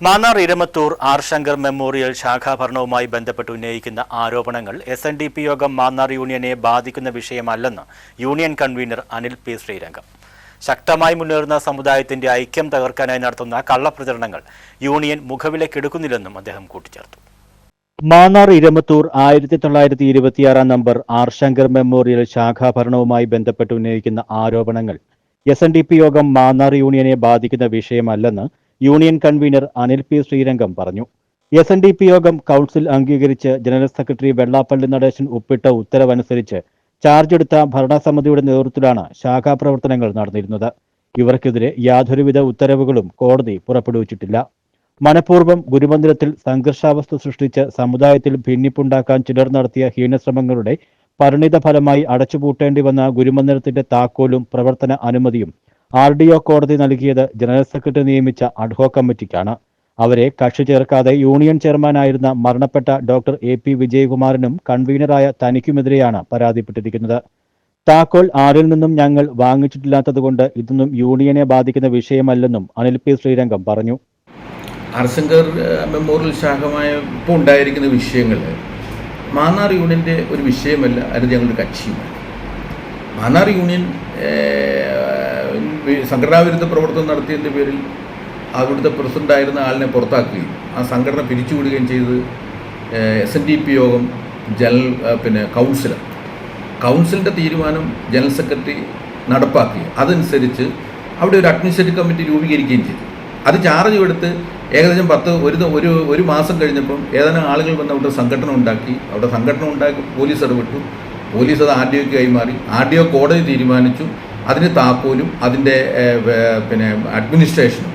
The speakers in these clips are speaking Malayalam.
മാന്നാർ ഇരമത്തൂർ ആർ ശങ്കർ മെമ്മോറിയൽ ശാഖാഭരണവുമായി ബന്ധപ്പെട്ട് ഉന്നയിക്കുന്ന ആരോപണങ്ങൾ എസ് എൻ ഡി പി യോഗം മാന്നാർ യൂണിയനെ ബാധിക്കുന്ന വിഷയമല്ലെന്ന് union convener Anil P Sreerangam. ശക്തമായി മുന്നേറുന്ന സമുദായത്തിന്റെ ഐക്യം തകർക്കാനായി നടത്തുന്ന കള്ളപ്രചരണങ്ങൾ യൂണിയൻ മുഖവിലക്കെടുക്കുന്നില്ലെന്നും അദ്ദേഹം കൂട്ടിച്ചേർത്തു. മാന്നാർ ഇരമത്തൂർ ആയിരത്തി തൊള്ളായിരത്തി ഇരുപത്തിയാറാം നമ്പർ ആർ ശങ്കർ മെമ്മോറിയൽ ശാഖാഭരണവുമായി ബന്ധപ്പെട്ട് ഉന്നയിക്കുന്ന ആരോപണങ്ങൾ എസ് എൻ ഡി പി യോഗം മാന്നാർ യൂണിയനെ ബാധിക്കുന്ന വിഷയമല്ലെന്ന് union convener Anil P Sreerangam പറഞ്ഞു. എസ് എൻ ഡി പി യോഗം കൗൺസിൽ അംഗീകരിച്ച് ജനറൽ സെക്രട്ടറി വെള്ളാപ്പള്ളി നടേശൻ ഒപ്പിട്ട ഉത്തരവനുസരിച്ച് ചാർജ് എടുത്ത ഭരണസമിതിയുടെ നേതൃത്വത്തിലാണ് ശാഖാ പ്രവർത്തനങ്ങൾ നടന്നിരുന്നത്. ഇവർക്കെതിരെ യാതൊരുവിധ ഉത്തരവുകളും കോടതി പുറപ്പെടുവിച്ചിട്ടില്ല. മനഃപൂർവം ഗുരുമന്ദിരത്തിൽ സംഘർഷാവസ്ഥ സൃഷ്ടിച്ച് സമുദായത്തിൽ ഭിന്നിപ്പുണ്ടാക്കാൻ ചിലർ നടത്തിയ ഹീനശ്രമങ്ങളുടെ പരിണിത ഫലമായി അടച്ചുപൂട്ടേണ്ടി വന്ന ഗുരുമന്ദിരത്തിന്റെ താക്കോലും പ്രവർത്തന അനുമതിയും ആർ ഡി ഒ കോടതി നൽകിയത് ജനറൽ സെക്രട്ടറി നിയമിച്ച അഡ്ഹോ കമ്മിറ്റിക്കാണ്. അവരെ കക്ഷി ചേർക്കാതെ യൂണിയൻ ചെയർമാനായിരുന്ന മരണപ്പെട്ട ഡോക്ടർ എ പി വിജയകുമാറിനും കൺവീനറായ തനിക്കുമെതിരെയാണ് പരാതിപ്പെട്ടിരിക്കുന്നത്. താക്കോൽ ആരിൽ നിന്നും ഞങ്ങൾ വാങ്ങിച്ചിട്ടില്ലാത്തതുകൊണ്ട് ഇതൊന്നും യൂണിയനെ ബാധിക്കുന്ന വിഷയമല്ലെന്നും അനിൽ പി ശ്രീരംഗം പറഞ്ഞു. ആർശങ്കർ മെമ്മോറിയൽ ശാഖമായ ഇപ്പോൾ ഉണ്ടായിരിക്കുന്ന വിഷയങ്ങൾ മാന്നാർ യൂണിയന്റെ ഒരു വിഷയമല്ല അത് ഞങ്ങളുടെ കക്ഷിയുമാണ്. മാന്നാർ യൂണിയൻ സംഘടനാവിരുദ്ധ പ്രവർത്തനം നടത്തിയതിന്റെ പേരിൽ അവിടുത്തെ പ്രസിഡന്റായിരുന്ന ആളിനെ പുറത്താക്കുകയും ആ സംഘടന പിരിച്ചുവിടുകയും ചെയ്തത് എസ് എൻ ഡി പി യോഗം ജനറൽ പിന്നെ കൗൺസിലർ. കൗൺസിലിന്റെ തീരുമാനം ജനറൽ സെക്രട്ടറി നടപ്പാക്കി. അതനുസരിച്ച് അവിടെ ഒരു അഡ്മിനിസ്ട്രേറ്റീവ് കമ്മിറ്റി രൂപീകരിക്കുകയും ചെയ്തു. അത് ചാർജ് എടുത്ത് ഏകദേശം പത്ത് ഒരു ഒരു ഒരു മാസം കഴിഞ്ഞപ്പം ഏതാനും ആളുകൾ വന്ന് അവിടെ സംഘടന ഉണ്ടാക്കി. അവിടെ സംഘടന ഉണ്ടാക്കി പോലീസ് ഇടപെട്ടു. പോലീസ് അത് ആർ ഡി ഒക്ക് കൈമാറി. ആർ ഡി ഒ കോടതി തീരുമാനിച്ചു. അതിന് താക്കോലും അതിന്റെ പിന്നെ അഡ്മിനിസ്ട്രേഷനും.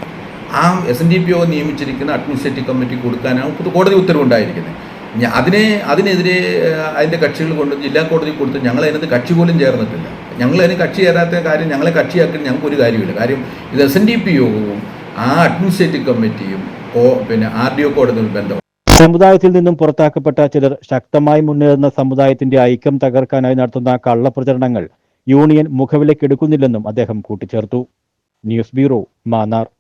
ആ എസ് എൻ ഡി പി ഒ നിയമിച്ചിരിക്കുന്ന അഡ്മിനിസ്ട്രേറ്റീവ് കമ്മിറ്റി കൊടുക്കാനാണ് കോടതി ഉത്തരവുണ്ടായിരിക്കുന്നത്. അതിനെ അതിനെതിരെ അതിന്റെ കക്ഷികൾ കൊണ്ട് ജില്ലാ കോടതി കൊടുത്ത് ഞങ്ങൾ അതിനകത്ത് കക്ഷി പോലും ചേർന്നിട്ടില്ല. ഞങ്ങൾ അതിന് കക്ഷി ചേരാത്ത കാര്യം ഞങ്ങളെ കക്ഷിയാക്കി ഞങ്ങൾക്ക് ഒരു കാര്യമില്ല കാര്യം ഇത് എസ് എൻ ഡി പി യോഗവും ആ അഡ്മിനിസ്ട്രേറ്റീവ് കമ്മിറ്റിയും പിന്നെ ആർ ഡി ഒ കോടതിയും ബന്ധം. സമുദായത്തിൽ നിന്നും പുറത്താക്കപ്പെട്ട ചിലർ ശക്തമായി മുന്നേറുന്ന സമുദായത്തിന്റെ ഐക്യം തകർക്കാനായി നടത്തുന്ന കള്ളപ്രചരണങ്ങൾ യൂണിയൻ മുഖവിലക്കെടുക്കുന്നില്ലെന്നും അദ്ദേഹം കൂട്ടിച്ചേർത്തു. News bureau Mannar.